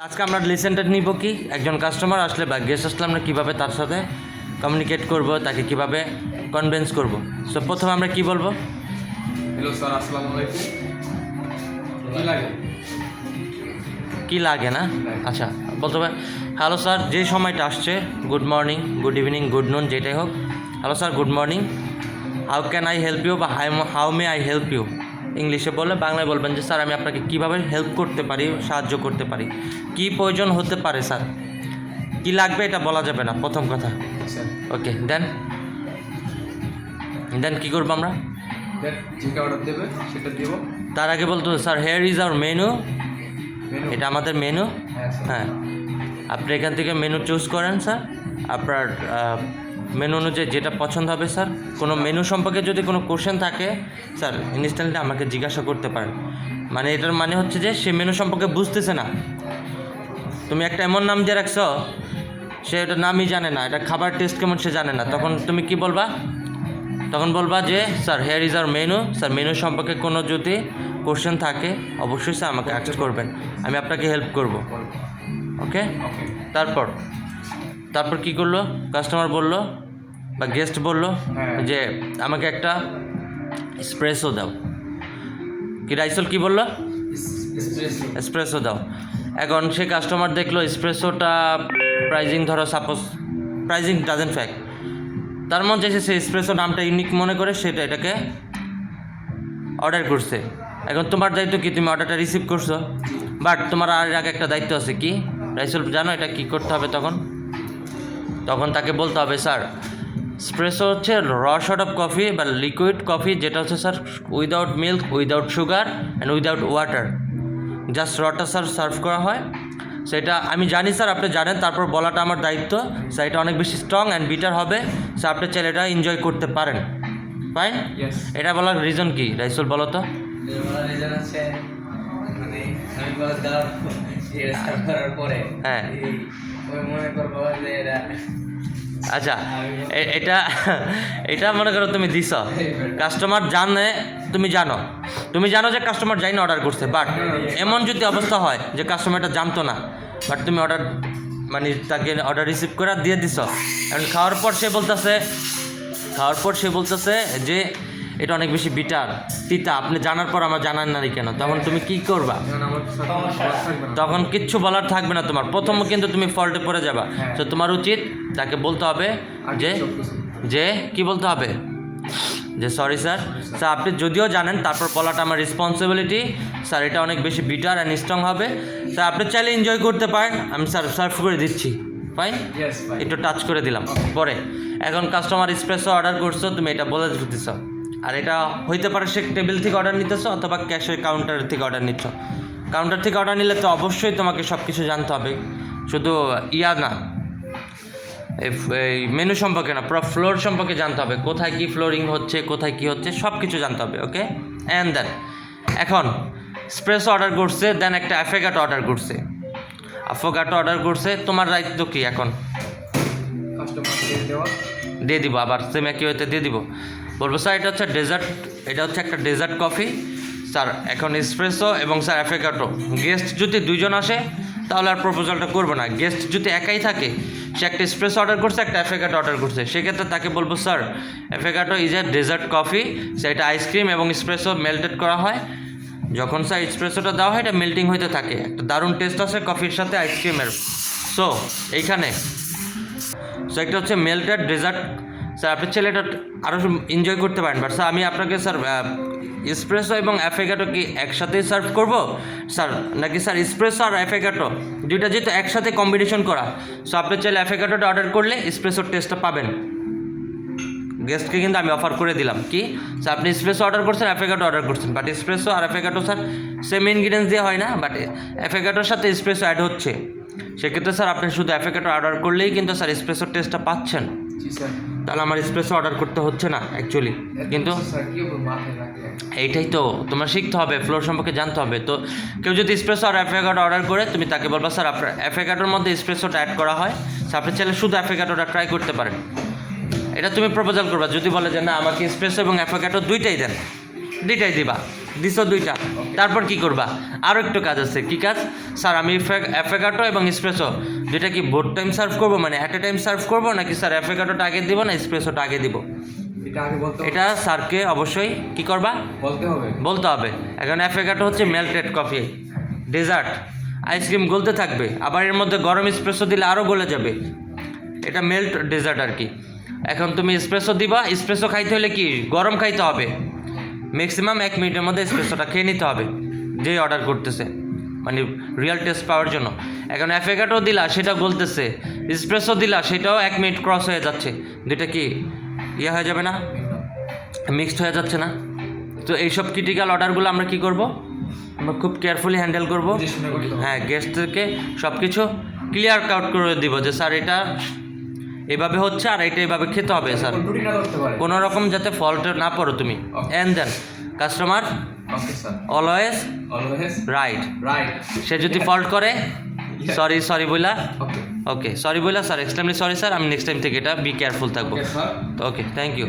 আজকে আমরা লিসেনটা নিব কি? একজন কাস্টমার আসলে বা গেস্ট আসলে আমরা কীভাবে তার সাথে কমিউনিকেট করব তাকে কীভাবে কনভিন্স করব? সো প্রথমে আমরা কি বলব? হ্যালো স্যার আসসালামু আলাইকুম। কি লাগে? কি লাগে না? আচ্ছা বলতে হবে হ্যালো স্যার যে সময়টা আসছে good morning good evening good noon যেটাই হোক। Hello sir good morning how can I help you বা hi how may I help you ইংলিশে বললে বাংলায় বলবেন যে স্যার আমি আপনাকে কীভাবে হেল্প করতে পারি সাহায্য করতে পারি? কি প্রয়োজন হতে পারে স্যার? কি লাগবে এটা বলা যাবে না প্রথম কথা। ওকে দেন দেন কী করব আমরা? যেটা অর্ডার দেবে সেটা দিব। তার আগে বলতো sir here is our menu menu এটা আমাদের মেনু হ্যাঁ হ্যাঁ। আপনি এখান থেকে মেনু চুজ করেন স্যার। আপনার মেনু অনুযায়ী যেটা পছন্দ হবে স্যার। কোনো মেনু সম্পর্কে যদি কোনো কোশ্চেন থাকে স্যার ইনস্ট্যান্টলি আমাকে জিজ্ঞাসা করতে পারেন। মানে এটার মানে হচ্ছে যে সে মেনু সম্পর্কে বুঝতেছে না। তুমি একটা এমন নাম দিয়ে রাখছো সে এটা নামই জানে না। এটা খাবার টেস্ট কেমন সে জানে না। তখন তুমি কি বলবা? তখন বলবা যে sir here is our menu sir menu সম্পর্কে কোনো যদি কোশ্চেন থাকে অবশ্যই স্যার আমাকে অ্যাক্সেস করবেন। আমি আপনাকে হেল্প করব। ওকে তারপর? তারপর কি করল? কাস্টমার বলল বা গেস্ট বলল হ্যাঁ। যে আমাকে একটা স্প্রেসও দাও। কি রাইসল কি বলল? এসপ্রেসো দাও। এখন সে কাস্টমার দেখল স্প্রেসোটা প্রাইজিং ধরো সাপোজ প্রাইজিং ডাজেন্ট ফ্যাক্ট তার মধ্যে সে এসপ্রেসো নামটা ইউনিক মনে করে সেটা এটাকে অর্ডার করছে। এখন তোমার দায়িত্ব কি? তুমি অর্ডারটা রিসিভ করছ। বাট তোমার আর আগে একটা দায়িত্ব আছে কি? রাইসল জানো এটা কি করতে হবে তখন? তখন তাকে বলতে হবে স্যার স্প্রেসো হচ্ছে র শর্ট অফ কফি বা লিকুইড কফি যেটা হচ্ছে sir without milk without sugar and without water just রটা sir serve করা হয়। সেটা আমি জানি স্যার আপনি জানেন তারপর বলাটা আমার দায়িত্ব। স্যার এটা অনেক বেশি স্ট্রং অ্যান্ড বিটার হবে। স্যার আপনি এটা এনজয় করতে পারেন। ফাইন এটা বলার রিজন কি? রাইসুল বলো তো। বলার রিজন আছে মানে হ্যাঁ। আচ্ছা এটা এটা মনে করো তুমি দিছ। কাস্টমার জানে, তুমি জানো। তুমি জানো যে কাস্টমার যাই না অর্ডার করছে বাট এমন যদি অবস্থা হয় যে কাস্টমারটা জানতো না বাট তুমি অর্ডার মানে তাকে অর্ডার রিসিভ করে দিয়ে দিছ। এখন খাওয়ার পর সে বলতেছে, খাওয়ার পর সে বলতেছে যে এটা অনেক বেশি বিটার তিতা আপনি জানার পর আমার জানান নারী কেন? তখন তুমি কি করবা? না তখন কিচ্ছু বলার থাকবে না তোমার। প্রথম কিন্তু তুমি ফল্টে পড়ে যাবা। হ্যাঁ। তো তোমার উচিত তাকে বলতে হবে যে যে কি বলতে হবে? যে সরি স্যার স্যার আপনি যদিও জানেন তারপর বলাটা আমার রেসপন্সিবিলিটি স্যার এটা অনেক বেশি বিটার অ্যান্ড স্ট্রং হবে। স্যার আপনি চাইলে এনজয় করতে পারেন। আমি স্যার সার্ভ করে দিচ্ছি। ফাইন একটু টাচ করে দিলাম। পরে। এখন কাস্টমার স্প্রেসও অর্ডার করছ তুমি এটা বলে দিতেছ আর এটা হইতে পারে সে টেবিল থেকে অর্ডার নিতেছো অথবা ক্যাশের কাউন্টার থেকে অর্ডার নিচ্ছ। কাউন্টার থেকে অর্ডার নিলে তো অবশ্যই তোমাকে সব কিছু জানতে হবে। শুধু ইয়া না এই মেনু সম্পর্কে না পুরো ফ্লোর সম্পর্কে জানতে হবে। কোথায় কি ফ্লোরিং হচ্ছে কোথায় কি হচ্ছে সব কিছু জানতে হবে ওকে অ্যান্ড দেন এখন স্প্রেস অর্ডার করছে দেন একটা অ্যাফেগাট অর্ডার করছে। অ্যাফোগাটো অর্ডার করছে তোমার দায়িত্ব কি এখন? দিয়ে দিব আবার সেম একই হইতে দিয়ে দিব। বলব, স্যার, এটা হচ্ছে ডেজার্ট, এটা হচ্ছে একটা ডেজার্ট কফি। স্যার, এখন এসপ্রেসো এবং, স্যার অ্যাফেকাটো গেস্ট যদি দুজন আসে, তাহলে আর প্রপোজালটা করবে না। গেস্ট যদি একাই থাকে, সে একটা এসপ্রেস অর্ডার করছে, একটা অ্যাফেকাটো অর্ডার করছে। সেক্ষেত্রে তাকে বলব, sir affogato is a dessert coffee সেটা আইসক্রিম এবং স্প্রেসো মেল্টেড করা হয়। যখন, স্যার এক্সপ্রেসোটা দেওয়া হয়, এটা মেল্টিং হইতে থাকে। একটা দারুণ টেস্ট আছে কফির সাথে আইসক্রিমের সো এইখানে। সো একটা হচ্ছে মেল্টেড ডেজার্ট স্যার আপনি এটা আরও এনজয় করতে পারেন। বাট স্যার আমি আপনাকে স্যার এসপ্রেসো এবং অ্যাফেগাটো কি একসাথেই সার্ভ করব? স্যার নাকি স্যার এসপ্রেসো আর অ্যাফেগাটো দুইটা যেহেতু একসাথে কম্বিনেশন করা। সো আপনি চাইলে অ্যাফেগাটোটা অর্ডার করলে এসপ্রেসোর টেস্টটা পাবেন। গেস্টকে কিন্তু আমি অফার করে দিলাম। কি? স্যার আপনি স্প্রেসো অর্ডার করছেন অ্যাফেগাটো অর্ডার করছেন। বাট স্প্রেসো আর অ্যাফেগাটো স্যার সেম ইনগ্রিডিয়েন্টস দিয়ে হয় না। বাট অ্যাফেগাটোর সাথে স্প্রেসো অ্যাড হচ্ছে। সেক্ষেত্রে স্যার আপনি শুধু অ্যাফেগাটো অর্ডার করলেই কিন্তু স্যার স্প্রেসোর টেস্টটা পাচ্ছেন। জি স্যার তাহলে আমার স্প্রেসো অর্ডার করতে হচ্ছে না অ্যাকচুয়ালি কিন্তু এইটাই তো, তোমার শিখতে হবে ফ্লোর সম্পর্কে জানতে হবে। তো কেউ যদি স্প্রেসো আর অ্যাফেগাটো অর্ডার করে, তুমি তাকে বলবা, স্যার, আপনার অ্যাফেগাটোর মধ্যে স্প্রেসোটা অ্যাড করা হয়। আপনি চাইলে শুধু অ্যাফেগাটোটা ট্রাই করতে পারেন। এটা তুমি প্রপোজাল করবা, যদি বলে যে, না, আমাকে স্প্রেসো এবং অ্যাফেগাটো দুইটাই দেন। দুইটাই দিবা। দিছো দুইটা। তারপর কি করবা? আরও একটু কাজ আছে। কি কাজ? স্যার আমি অ্যাফেকাটো এবং স্প্রেসো দুইটা কি বোট টাইম সার্ভ করব? মানে অ্যাট এ টাইম সার্ভ করব? নাকি স্যার অ্যাফেকাটোটা আগে দিব না স্প্রেসোটা আগে দিব। এটা স্যারকে অবশ্যই কি করবা? বলতে হবে। বলতে হবে। এখন অ্যাফেকাটো হচ্ছে মেল্টেড কফি ডেজার্ট আইসক্রিম গলতে থাকবে। আবার এর মধ্যে গরম স্প্রেসো দিলে আরও গলে যাবে। এটা মেল্ট ডেজার্ট আর কি। এখন তুমি স্প্রেসো দিবা। স্প্রেসো খাইতে হলে কি? গরম খাইতে হবে। ম্যাক্সিমাম এক মিনিটের মধ্যে স্প্রেসোটা খেয়ে নিতে হবে যে অর্ডার করতেছে। মানে রিয়েল টেস্ট পাওয়ার জন্য। এখন অ্যাফেকাটো দিলা সেটা গলতেছে। স্প্রেসো দিলা সেটাও এক মিনিট ক্রস হয়ে যাচ্ছে। দুইটা কি ইয়ে হয়ে যাবে না? মিক্সড হয়ে যাচ্ছে না? তো এইসব ক্রিটিক্যাল অর্ডারগুলো আমরা কি করব? আমরা খুব কেয়ারফুলি হ্যান্ডেল করব। হ্যাঁ গেস্টদেরকে সব কিছু ক্লিয়ার কাউট করে দিব যে স্যার এটা এভাবে হচ্ছে আর এটা এভাবে খেতে হবে স্যার। কোন রকম যাতে ফল্ট না পড়ো তুমি। And then customer always always right right সে যদি ফল্ট করে সরি সরি বইলা। ওকে ওকে সরি বইলা স্যার এক্সট্রিমলি সরি স্যার আমি নেক্সট টাইম থেকে এটা বি কেয়ারফুল থাকব। Okay thank you